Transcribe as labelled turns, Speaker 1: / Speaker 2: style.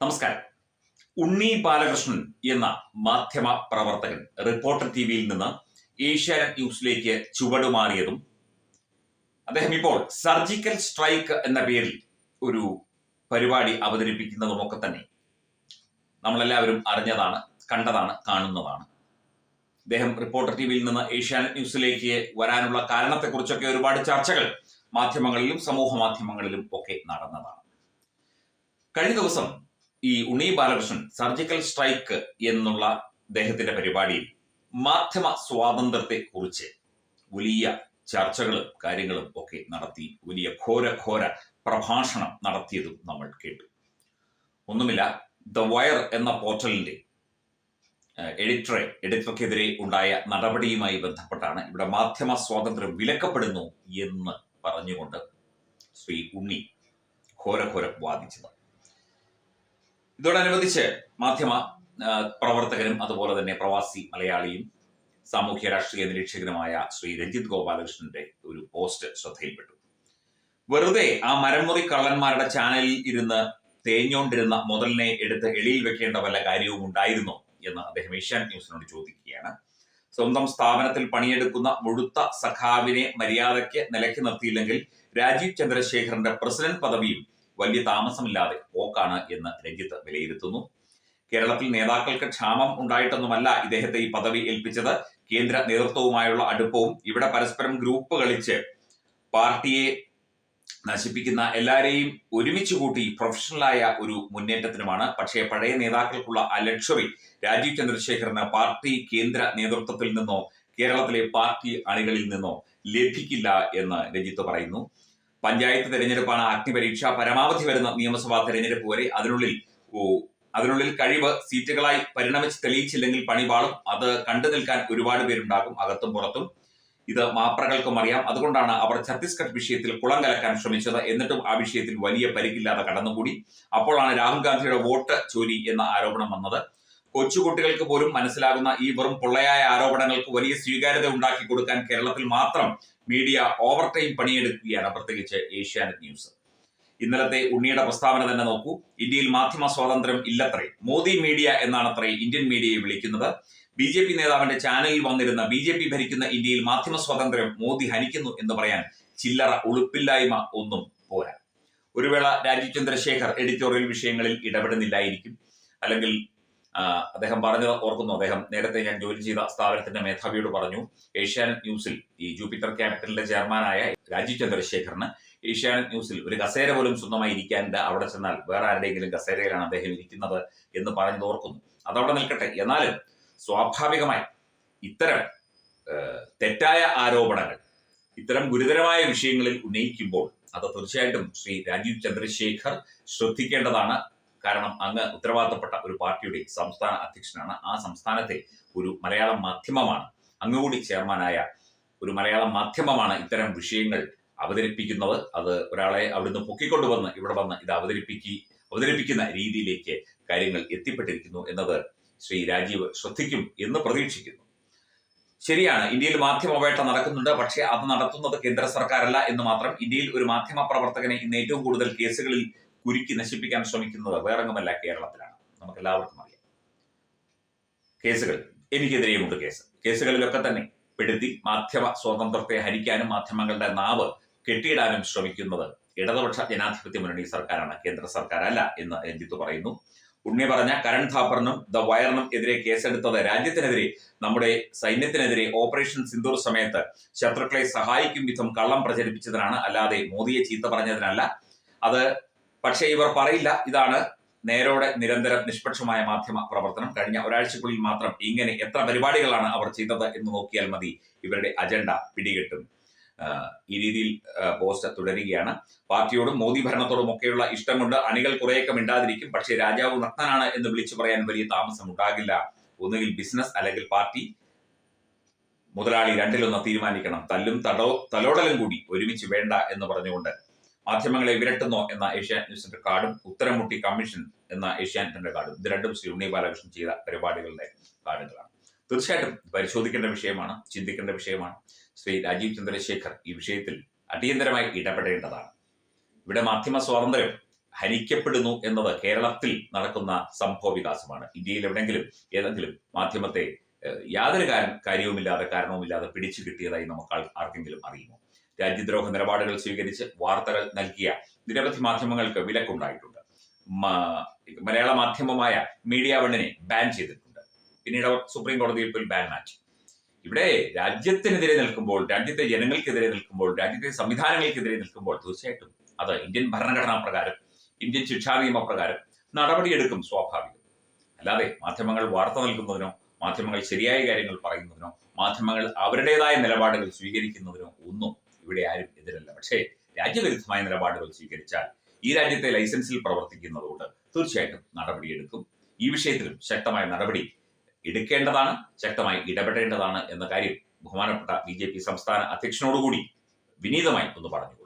Speaker 1: നമസ്കാരം. ഉണ്ണി ബാലകൃഷ്ണൻ എന്ന മാധ്യമ പ്രവർത്തകൻ റിപ്പോർട്ടർ ടി വിയിൽ നിന്ന് ഏഷ്യാനെറ്റ് ന്യൂസിലേക്ക് ചുവടുമാറിയതും അദ്ദേഹം ഇപ്പോൾ സർജിക്കൽ സ്ട്രൈക്ക് എന്ന പേരിൽ ഒരു പരിപാടി അവതരിപ്പിക്കുന്നതുമൊക്കെ തന്നെ നമ്മളെല്ലാവരും അറിഞ്ഞതാണ് കണ്ടതാണ് കാണുന്നതാണ്. അദ്ദേഹം റിപ്പോർട്ടർ ടി വിയിൽ നിന്ന് ഏഷ്യാനെറ്റ് ന്യൂസിലേക്ക് വരാനുള്ള കാരണത്തെക്കുറിച്ചൊക്കെ ഒരുപാട് ചർച്ചകൾ മാധ്യമങ്ങളിലും സമൂഹ മാധ്യമങ്ങളിലും ഒക്കെ നടന്നതാണ്. കഴിഞ്ഞ ദിവസം ഈ ഉണ്ണി ബാലകൃഷ്ണൻ സർജിക്കൽ സ്ട്രൈക്ക് എന്നുള്ള അദ്ദേഹത്തിന്റെ പരിപാടിയിൽ മാധ്യമ സ്വാതന്ത്ര്യത്തെ കുറിച്ച് വലിയ ചർച്ചകളും കാര്യങ്ങളും ഒക്കെ നടത്തി വലിയ ഘോര ഘോര പ്രഭാഷണം നടത്തിയതും നമ്മൾ കേട്ടു. ഒന്നുമില്ല ദ വയർ എന്ന പോർട്ടലിന്റെ എഡിറ്ററെ എഡിറ്റർക്കെതിരെ ഉണ്ടായ നടപടിയുമായി ബന്ധപ്പെട്ടാണ് ഇവിടെ മാധ്യമ സ്വാതന്ത്ര്യം വിലക്കപ്പെടുന്നു എന്ന് പറഞ്ഞുകൊണ്ട് ശ്രീ ഉണ്ണി ഘോരഘോരം വാദിച്ചത്. ഇതോടനുബന്ധിച്ച് മാധ്യമ പ്രവർത്തകനും അതുപോലെ തന്നെ പ്രവാസി മലയാളിയും സാമൂഹ്യ രാഷ്ട്രീയ നിരീക്ഷകനുമായ ശ്രീ രഞ്ജിത് ഗോപാലകൃഷ്ണന്റെ ഒരു പോസ്റ്റ് ശ്രദ്ധയിൽപ്പെട്ടു. വെറുതെ ആ മരമുറി കള്ളന്മാരുടെ ചാനലിൽ ഇരുന്ന് തേഞ്ഞോണ്ടിരുന്ന മുതലിനെ എടുത്ത് എളിയിൽ വെക്കേണ്ട വല്ല കാര്യവും ഉണ്ടായിരുന്നോ എന്ന് അദ്ദേഹം ഏഷ്യാൻ ന്യൂസിനോട് ചോദിക്കുകയാണ്. സ്വന്തം സ്ഥാപനത്തിൽ പണിയെടുക്കുന്ന മുഴുത്ത സഖാവിനെ മര്യാദയ്ക്ക് നിലയ്ക്ക് നിർത്തിയില്ലെങ്കിൽ രാജീവ് ചന്ദ്രശേഖറിന്റെ പ്രസിഡന്റ് പദവിയും വലിയ താമസമില്ലാതെ പോക്കാണ് എന്ന് രഞ്ജിത്ത് വിലയിരുത്തുന്നു. കേരളത്തിൽ നേതാക്കൾക്ക് ക്ഷാമം ഉണ്ടായിട്ടൊന്നുമല്ല ഇദ്ദേഹത്തെ ഈ പദവി ഏൽപ്പിച്ചത്. കേന്ദ്ര നേതൃത്വവുമായുള്ള അടുപ്പവും ഇവിടെ പരസ്പരം ഗ്രൂപ്പ് കളിച്ച് പാർട്ടിയെ നശിപ്പിക്കുന്ന എല്ലാരെയും ഒരുമിച്ച് കൂട്ടി പ്രൊഫഷണലായ ഒരു മുന്നേറ്റത്തിനുമാണ്. പക്ഷേ പഴയ നേതാക്കൾക്കുള്ള ആ ലക്ഷറി രാജീവ് ചന്ദ്രശേഖറിന് പാർട്ടി കേന്ദ്ര നേതൃത്വത്തിൽ നിന്നോ കേരളത്തിലെ പാർട്ടി അണികളിൽ നിന്നോ ലഭിക്കില്ല എന്ന് രഞ്ജിത്ത് പറയുന്നു. പഞ്ചായത്ത് തെരഞ്ഞെടുപ്പാണ് അഗ്നിപരീക്ഷ പരമാവധി വരുന്ന നിയമസഭാ തെരഞ്ഞെടുപ്പ് വരെ അതിനുള്ളിൽ അതിനുള്ളിൽ കഴിവ് സീറ്റുകളായി പരിണമിച്ച് തെളിയിച്ചില്ലെങ്കിൽ പണിപാളും അത് കണ്ടു നിൽക്കാൻ ഒരുപാട് പേരുണ്ടാകും അകത്തും പുറത്തും. ഇത് മാപ്രകൾക്കും അറിയാം. അതുകൊണ്ടാണ് അവർ ഛത്തീസ്ഗഡ് വിഷയത്തിൽ കുളം കലക്കാൻ ശ്രമിച്ചത്. എന്നിട്ടും ആ വിഷയത്തിൽ വലിയ പരിക്കില്ലാതെ കടന്നുകൂടി. അപ്പോഴാണ് രാഹുൽ ഗാന്ധിയുടെ വോട്ട് ചോരി എന്ന ആരോപണം വന്നത്. കൊച്ചുകുട്ടികൾക്ക് പോലും മനസ്സിലാകുന്ന ഈ വെറും പൊള്ളയായ ആരോപണങ്ങൾക്ക് വലിയ സ്വീകാര്യത ഉണ്ടാക്കി കൊടുക്കാൻ കേരളത്തിൽ മാത്രം മീഡിയ ഓവർ ടൈം പണിയെടുക്കുകയാണ് പ്രത്യേകിച്ച് ഏഷ്യാനെറ്റ് ന്യൂസ്. ഇന്നലത്തെ ഉണ്ണിയുടെ പ്രസ്താവന തന്നെ നോക്കൂ. ഇന്ത്യയിൽ മാധ്യമ സ്വാതന്ത്ര്യം ഇല്ലത്രേ. മോദി മീഡിയ എന്നാണത്രേ ഇന്ത്യൻ മീഡിയയെ വിളിക്കുന്നത്. ബി ജെ പി നേതാവിന്റെ ചാനലിൽ വന്നിരുന്ന ബി ജെ പി ഭരിക്കുന്ന ഇന്ത്യയിൽ മാധ്യമ സ്വാതന്ത്ര്യം മോദി ഹനിക്കുന്നു എന്ന് പറയാൻ ചില്ലറ ഉളുപ്പില്ലായ്മ ഒന്നും പോരാ. ഒരു വേള രാജീവ് ചന്ദ്രശേഖർ എഡിറ്റോറിയൽ വിഷയങ്ങളിൽ ഇടപെടുന്നില്ലായിരിക്കും. അല്ലെങ്കിൽ അദ്ദേഹം പറഞ്ഞത് ഓർക്കുന്നു. അദ്ദേഹം നേരത്തെ ഞാൻ ജോലി ചെയ്ത സ്ഥാപനത്തിന്റെ മേധാവിയോട് പറഞ്ഞു. ഏഷ്യാനെറ്റ് ന്യൂസിൽ ഈ ജൂപ്പിറ്റർ ക്യാപിറ്റലിന്റെ ചെയർമാനായ രാജീവ് ചന്ദ്രശേഖറിന് ഏഷ്യാനെറ്റ് ന്യൂസിൽ ഒരു കസേര പോലും സ്വന്തമായി ഇരിക്കാനില്ല. അവിടെ ചെന്നാൽ വേറെ ആരുടെയെങ്കിലും കസേരയിലാണ് അദ്ദേഹം ഇരിക്കുന്നത് എന്ന് പറഞ്ഞത് ഓർക്കുന്നു. അതവിടെ നിൽക്കട്ടെ. എന്നാലും സ്വാഭാവികമായി ഇത്തരം തെറ്റായ ആരോപണങ്ങൾ ഇത്തരം ഗുരുതരമായ വിഷയങ്ങളിൽ ഉന്നയിക്കുമ്പോൾ അത് തീർച്ചയായിട്ടും ശ്രീ രാജീവ് ചന്ദ്രശേഖർ ശ്രദ്ധിക്കേണ്ടതാണ്. കാരണം അങ്ങ് ഉത്തരവാദിത്തപ്പെട്ട ഒരു പാർട്ടിയുടെ സംസ്ഥാന അധ്യക്ഷനാണ്. ആ സംസ്ഥാനത്തെ ഒരു മലയാള മാധ്യമമാണ്. അങ്ങുകൂടി ചെയർമാനായ ഒരു മലയാള മാധ്യമമാണ് ഇത്തരം വിഷയങ്ങൾ അവതരിപ്പിക്കുന്നത്. അത് ഒരാളെ അവിടുന്ന് പൊക്കിക്കൊണ്ടുവന്ന് ഇവിടെ വന്ന് ഇത് അവതരിപ്പിക്കി അവതരിപ്പിക്കുന്ന രീതിയിലേക്ക് കാര്യങ്ങൾ എത്തിപ്പെട്ടിരിക്കുന്നു എന്നത് ശ്രീ രാജീവ് ശ്രദ്ധിക്കും എന്ന് പ്രതീക്ഷിക്കുന്നു. ശരിയാണ് ഇന്ത്യയിൽ മാധ്യമവേട്ട നടക്കുന്നുണ്ട്. പക്ഷേ അത് നടത്തുന്നത് കേന്ദ്ര സർക്കാരല്ല എന്ന് മാത്രം ഇന്ത്യയിൽ ഒരു മാധ്യമ പ്രവർത്തകനെ ഇന്ന് ഏറ്റവും കൂടുതൽ കേസുകളിൽ കുരുക്കി നശിപ്പിക്കാൻ ശ്രമിക്കുന്നത് വേറെങ്ങുമല്ല കേരളത്തിലാണ്. നമുക്ക് എല്ലാവർക്കും അറിയാം. കേസുകൾ. എനിക്കെതിരെയുമുണ്ട് കേസ്. കേസുകളിലൊക്കെ തന്നെ പെടുത്തി മാധ്യമ സ്വാതന്ത്ര്യത്തെ ഹരിക്കാനും മാധ്യമങ്ങളുടെ നാവ് കെട്ടിയിടാനും ശ്രമിക്കുന്നത് ഇടതുപക്ഷ ജനാധിപത്യ മുന്നണി സർക്കാരാണ് കേന്ദ്ര സർക്കാരല്ല എന്ന് രഞ്ജിത്ത് പറയുന്നു. ഉണ്ണി പറഞ്ഞ കരൺ ഥാപ്പറിനും ദ വയറിനും എതിരെ കേസെടുത്തത് രാജ്യത്തിനെതിരെ നമ്മുടെ സൈന്യത്തിനെതിരെ ഓപ്പറേഷൻ സിന്ദൂർ സമയത്ത് ശത്രുക്കളെ സഹായിക്കും വിധം കള്ളം പ്രചരിപ്പിച്ചതിനാണ്. അല്ലാതെ മോദിയെ ചീത്ത പറഞ്ഞതിനല്ല. അത് പക്ഷേ ഇവർ പറയില്ല. ഇതാണ് നേരോടെ നിരന്തരം നിഷ്പക്ഷമായ മാധ്യമ പ്രവർത്തനം. കഴിഞ്ഞ ഒരാഴ്ചക്കുള്ളിൽ മാത്രം ഇങ്ങനെ എത്ര പരിപാടികളാണ് അവർ ചെയ്തത് എന്ന് നോക്കിയാൽ മതി. ഇവരുടെ അജണ്ട പിടികിട്ടും. ഈ രീതിയിൽ പോസ്റ്റ് തുടരുകയാണ്. പാർട്ടിയോടും മോദി ഭരണത്തോടും ഒക്കെയുള്ള ഇഷ്ടം കൊണ്ട് അണികൾ കുറേയൊക്കെ മിണ്ടാതിരിക്കും. പക്ഷേ രാജാവ് നഗ്നനാണ് എന്ന് വിളിച്ചു പറയാൻ വലിയ താമസം ഉണ്ടാകില്ല ഒന്നുകിൽ ബിസിനസ് അല്ലെങ്കിൽ പാർട്ടി മുതലാളി രണ്ടിലൊന്ന് തീരുമാനിക്കണം. തല്ലും തടോ തലോടലും കൂടി ഒരുമിച്ച് വേണ്ട എന്ന് പറഞ്ഞുകൊണ്ട് മാധ്യമങ്ങളെ വിരട്ടുന്നു എന്ന ഏഷ്യാനെറ്റ് ന്യൂസിന്റെ കാർഡും ഉത്തരമുട്ടി കമ്മീഷൻ എന്ന ഏഷ്യാനെറ്റിന്റെ കാർഡും. ഇത് രണ്ടും ശ്രീ ഉണ്ണി ബാലകൃഷ്ണൻ ചെയ്ത പരിപാടികളുടെ കാർഡുകളാണ്. തീർച്ചയായിട്ടും പരിശോധിക്കേണ്ട വിഷയമാണ് ചിന്തിക്കേണ്ട വിഷയമാണ്. ശ്രീ രാജീവ് ചന്ദ്രശേഖർ ഈ വിഷയത്തിൽ അടിയന്തരമായി ഇടപെടേണ്ടതാണ്. ഇവിടെ മാധ്യമ സ്വാതന്ത്ര്യം ഹനിക്കപ്പെടുന്നു എന്നത് കേരളത്തിൽ നടക്കുന്ന സംഭവ വികാസമാണ്. ഇന്ത്യയിൽ എവിടെങ്കിലും ഏതെങ്കിലും മാധ്യമത്തെ യാതൊരു കാര- കാര്യവുമില്ലാതെ കാരണവുമില്ലാതെ പിടിച്ചു കിട്ടിയതായി നമുക്ക് ആർക്കെങ്കിലും അറിയുമോ? രാജ്യദ്രോഹ നിലപാടുകൾ സ്വീകരിച്ച് വാർത്തകൾ നൽകിയ നിരവധി മാധ്യമങ്ങൾക്ക് വിലക്കുണ്ടായിട്ടുണ്ട്. മലയാള മാധ്യമമായ മീഡിയ വണ്ണിനെ ബാൻ ചെയ്തിട്ടുണ്ട്. പിന്നീട് അവർ സുപ്രീം കോടതിയിൽ പോയി ബാൻ മാറ്റി. ഇവിടെ രാജ്യത്തിനെതിരെ നിൽക്കുമ്പോൾ രാജ്യത്തെ ജനങ്ങൾക്കെതിരെ നിൽക്കുമ്പോൾ രാജ്യത്തെ സംവിധാനങ്ങൾക്കെതിരെ നിൽക്കുമ്പോൾ തീർച്ചയായിട്ടും അത് ഇന്ത്യൻ ഭരണഘടനാ പ്രകാരം ഇന്ത്യൻ ശിക്ഷാ നിയമപ്രകാരം നടപടിയെടുക്കും സ്വാഭാവികം. അല്ലാതെ മാധ്യമങ്ങൾ വാർത്ത നൽകുന്നതിനോ മാധ്യമങ്ങൾ ശരിയായ കാര്യങ്ങൾ പറയുന്നതിനോ മാധ്യമങ്ങൾ അവരുടേതായ നിലപാടുകൾ സ്വീകരിക്കുന്നതിനോ ഒന്നും ഇവിടെ ആരും എതിരല്ല. പക്ഷേ രാജ്യവിരുദ്ധമായ നിലപാടുകൾ സ്വീകരിച്ചാൽ ഈ രാജ്യത്തെ ലൈസൻസിൽ പ്രവർത്തിക്കുന്നതുകൊണ്ട് തീർച്ചയായിട്ടും നടപടിയെടുക്കും. ഈ വിഷയത്തിലും ശക്തമായ നടപടി എടുക്കേണ്ടതാണ് ശക്തമായി ഇടപെടേണ്ടതാണ് എന്ന കാര്യം ബഹുമാനപ്പെട്ട ബി ജെ പി സംസ്ഥാന അധ്യക്ഷനോടുകൂടി വിനീതമായി ഒന്ന് പറഞ്ഞുകൊള്ളുന്നു